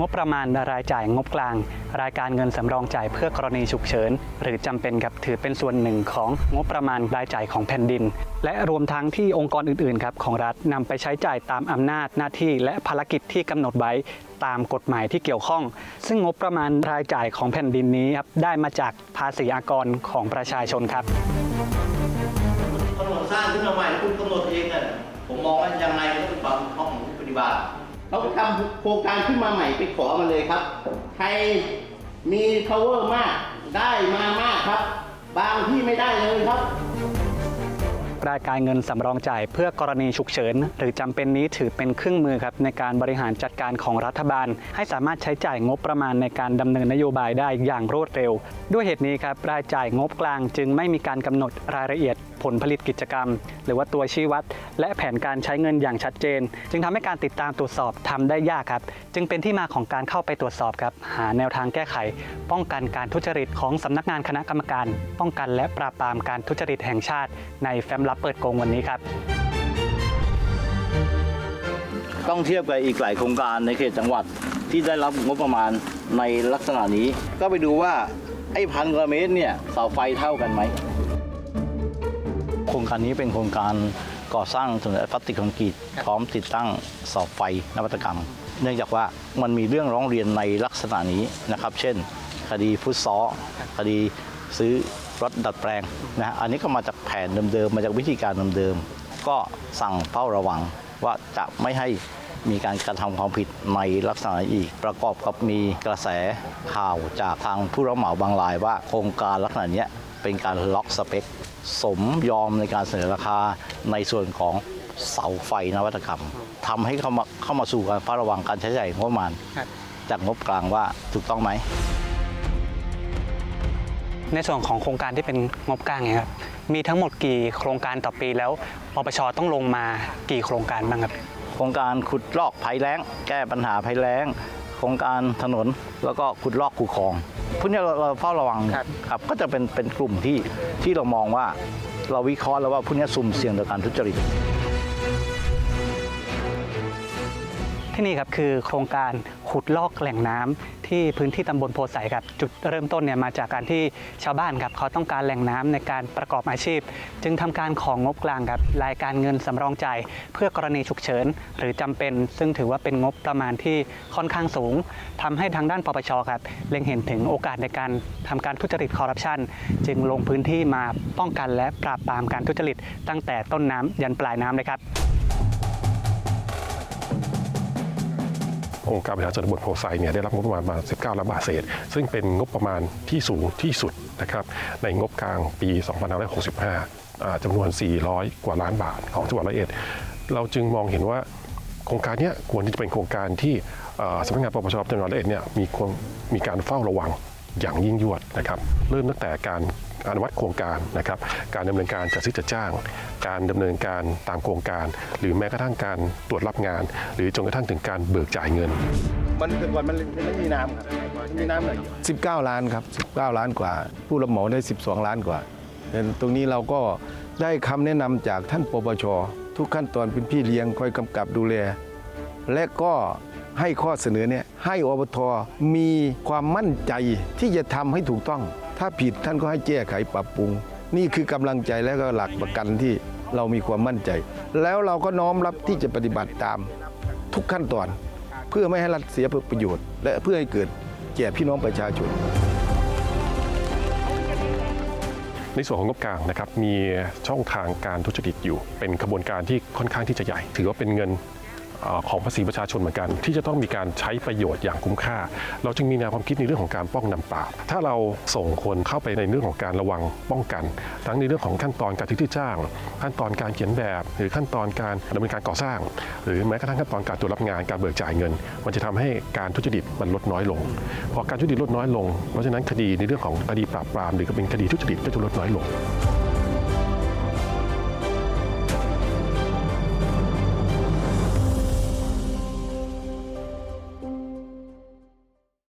งบประมาณรายจ่ายงบกลาง รายการเงินสำรองจ่ายเพื่อกรณีฉุกเฉิน หรือจำเป็นครับถือเป็นส่วนหนึ่งของงบประมาณรายจ่ายของแผ่นดิน และรวมทั้งที่องค์กรอื่นๆครับของรัฐนำไปใช้จ่ายตามอำนาจหน้าที่และภารกิจที่กำหนดไว้ตามกฎหมายที่เกี่ยวข้อง ซึ่งงบประมาณรายจ่ายของแผ่นดินนี้ครับได้มาจากภาษีอากรของประชาชนครับถนนสร้างขึ้นมาใหม่คุณกำหนดเองน่ะผมมองว่ายังไงก็ต้องเป็นความถูกต้องของผู้ปฏิบัติ เขาทำโครงการขึ้นมาใหม่ไปขอมาเลยครับ ใครมี power มากได้มามากครับ บางที่ไม่ได้เลยครับรายการเงินสำรองจ่ายเพื่อกรณีฉุกเฉิน หรือจำเป็นนี้ถือเป็นเครื่องมือครับในการบริหารจัดการของรัฐบาล ให้สามารถใช้จ่ายงบประมาณในการดำเนินนโยบายได้อย่างรวดเร็ว ด้วยเหตุนี้ครับรายจ่ายงบกลางจึงไม่มีการกำหนดรายละเอียดผลผลิตกิจกรรม หรือว่าตัวชี้วัด และแผนการใช้เงินอย่างชัดเจน จึงทำให้การติดตามตรวจสอบทำได้ยากครับ จึงเป็นที่มาของการเข้าไปตรวจสอบครับ หาแนวทางแก้ไข ป้องกันการทุจริตของสำนักงานคณะกรรมการ ป้องกันและปราบปรามการทุจริตแห่งชาติ ในแฟ้มลับเปิดโกงวันนี้ครับต้องเทียบกับอีกหลายโครงการในเขตจังหวัดที่ได้รับงบประมาณในลักษณะนี้ ก็ไปดูว่าไอ้พันกว่าเมตรเนี่ยเสาไฟเท่ากันไหม โครงการนี้เป็นโครงการก่อสร้างถนนพลาสติกคอนกรีตพร้อมติดตั้งเสาไฟนวัตกรรม เนื่องจากว่ามันมีเรื่องร้องเรียนในลักษณะนี้นะครับ เช่น คดีฟุตซอลคดีซื้อรถดัดแปลงนะฮะอันนี้ก็มาจากแผนเดิมๆมาจากวิธีการเดิมๆก็สั่งเฝ้าระวังว่าจะไม่ให้มีการกระทำความผิดในลักษณะนี้อีก ประกอบกับมีกระแสข่าวจากทางผู้รับเหมาบางรายว่าโครงการลักษณะเนี้ย เป็นการล็อกสเปค สมยอมในการเสนอราคาในส่วนของเสาไฟนวัตกรรมทำให้เข้ามาเข้ามาสู่การเฝ้าระวังการใช้จ่ายงบประมาณครับจากงบกลางว่าถูกต้องไหม ในส่วนของโครงการที่เป็นงบกลางเนี่ยครับมีทั้งหมดกี่โครงการต่อปีแล้วปปชต้องลงมากี่โครงการบ้างครับ โครงการขุดลอกภัยแล้ง แก้ปัญหาภัยแล้ง โครงการถนนแล้วก็ขุดลอกคูคลองพวกนี้เราเราเฝ้าระวังครับครับก็จะเป็นเป็นกลุ่มที่ที่เรามองว่า เราวิเคราะห์แล้วว่าพวกนี้สุ่มเสี่ยงต่อการทุจริต ที่นี่ครับคือโครงการขุดลอกแหล่งน้ำที่พื้นที่ตำบลโพไสครับจุดเริ่มต้นเนี่ยมาจากการที่ชาวบ้านครับเขาต้องการแหล่งน้ำในการประกอบอาชีพ จึงทำการของงบกลางครับรายการเงินสำรองจ่ายเพื่อกรณีฉุกเฉินหรือจำเป็น ซึ่งถือว่าเป็นงบประมาณที่ค่อนข้างสูงทำให้ทางด้านปปชครับเล็งเห็นถึงโอกาสในการทำการทุจริตคอร์รัปชันจึงลงพื้นที่มาป้องกันและปราบปรามการทุจริตตั้งแต่ต้นน้ำยันปลายน้ำเลยครับ องค์การบริหารส่วนตำบลโพไซเนี่ยได้รับงบประมาณมา 19 ล้านบาทเศษ ซึ่งเป็นงบประมาณที่สูงที่สุดนะครับในงบกลางปี 2565จำนวน 400 กว่าล้านบาทของจังหวัดร้อยเอ็ด เราจึงมองเห็นว่าโครงการนี้ควรที่จะเป็นโครงการที่สำนักงานปปชจังหวัดร้อยเอ็ดเนี่ยมีมีการเฝ้าระวังอย่างยิ่งยวดนะครับเริ่มตั้งแต่การ อนุวัตโครงการนะครับการดำเนินการจัดซื้อจัดจ้าง การดำเนินการตามโครงการ หรือแม้กระทั่งการตรวจรับงาน หรือจนกระทั่งถึงการเบิกจ่ายเงิน มันแต่ก่อนมันไม่มีน้ำครับไม่มีน้ำเลย19ล้านครับ19ล้านกว่า ผู้รับเหมาได้12ล้านกว่าแต่ตรงนี้เราก็ได้คำแนะนำจากท่านปปชทุกขั้นตอนเป็นพี่เลี้ยงคอยกำกับดูแล และก็ให้ข้อเสนอเนี่ยให้อบทมีความมั่นใจที่จะทำให้ถูกต้อง ถ้าผิดท่านก็ให้แก้ไขปรับปรุง นี่คือกำลังใจและก็หลักประกันที่เรามีความมั่นใจ แล้วเราก็น้อมรับที่จะปฏิบัติตามทุกขั้นตอน เพื่อไม่ให้รัฐเสียประโยชน์ และเพื่อให้เกิดแก่พี่น้องประชาชนในส่วนของงบกลางนะครับมีช่องทางการทุจริตอยู่ เป็นขบวนการที่ค่อนข้างที่จะใหญ่ ถือว่าเป็นเงิน ของภาษีประชาชนเหมือนกัน ที่จะต้องมีการใช้ประโยชน์อย่างคุ้มค่า เราจึงมีแนวความคิดในเรื่องของการป้องนำปราบ ถ้าเราส่งคนเข้าไปในเรื่องของการระวังป้องกัน ทั้งในเรื่องของขั้นตอนการที่จ้าง ขั้นตอนการเขียนแบบ หรือขั้นตอนการดำเนินการก่อสร้าง หรือแม้กระทั่งขั้นตอนการตรวจรับงานการเบิกจ่ายเงิน มันจะทำให้การทุจริตมันลดน้อยลงพอการทุจริตลดน้อยลงเพราะฉะนั้นคดีในเรื่องของคดีปราบปรามหรือก็เป็นคดีทุจริตก็จะลดน้อยลง